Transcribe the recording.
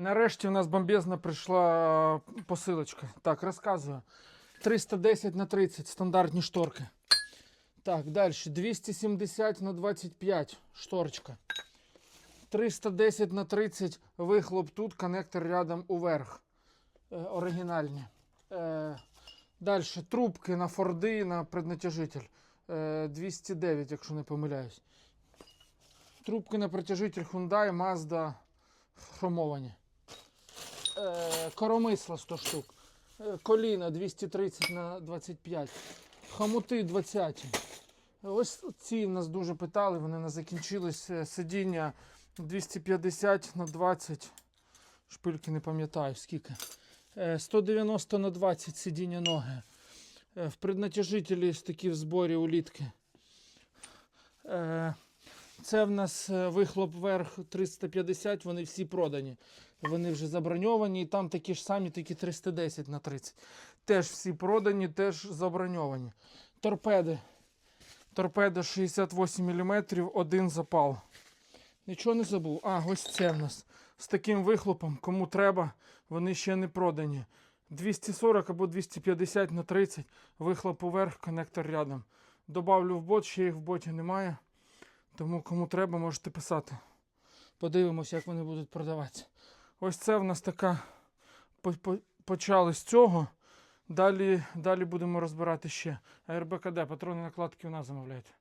Нарешті у нас бомбезна прийшла посилочка. Так, розказую. 310 на 30 стандартні шторки. Так, далі. 270 на 25 шторочка. 310 на 30 вихлоп тут, коннектор рядом уверх. Е, оригінальні. Е, далі. Трубки на Форди, на преднатяжитель. Е, 209, якщо не помиляюсь. Трубки на притяжитель Hyundai, Mazda хромовані. Е, коромисла 100 штук. Е, коліна 230 на 25. Хомути 20. Ось ці нас дуже питали, вони не закінчились. Е, Сидіння 250 на 20. Шпильки не пам'ятаю скільки. Е, 190 на 20 сидіння ноги. В преднатяжителі такі в зборі улітки. Це в нас е, вихлоп вверх 350, вони всі продані. Вони вже заброньовані, і там такі ж самі, такі 310 на 30. Теж всі продані, теж заброньовані. Торпеди. Торпеда 68 мм, один запал. Нічого не забув. А, ось це в нас. З таким вихлопом, кому треба, вони ще не продані. 240 або 250 на 30, вихлоп уверх, коннектор рядом. Добавлю в бот, ще їх в боті немає. Тому кому треба, можете писати. Подивимось, як вони будуть продаватися. Ось це в нас така. по- по- Почали з цього. Далі, далі будемо розбирати ще. РБКД, патрони накладки у нас замовляйте.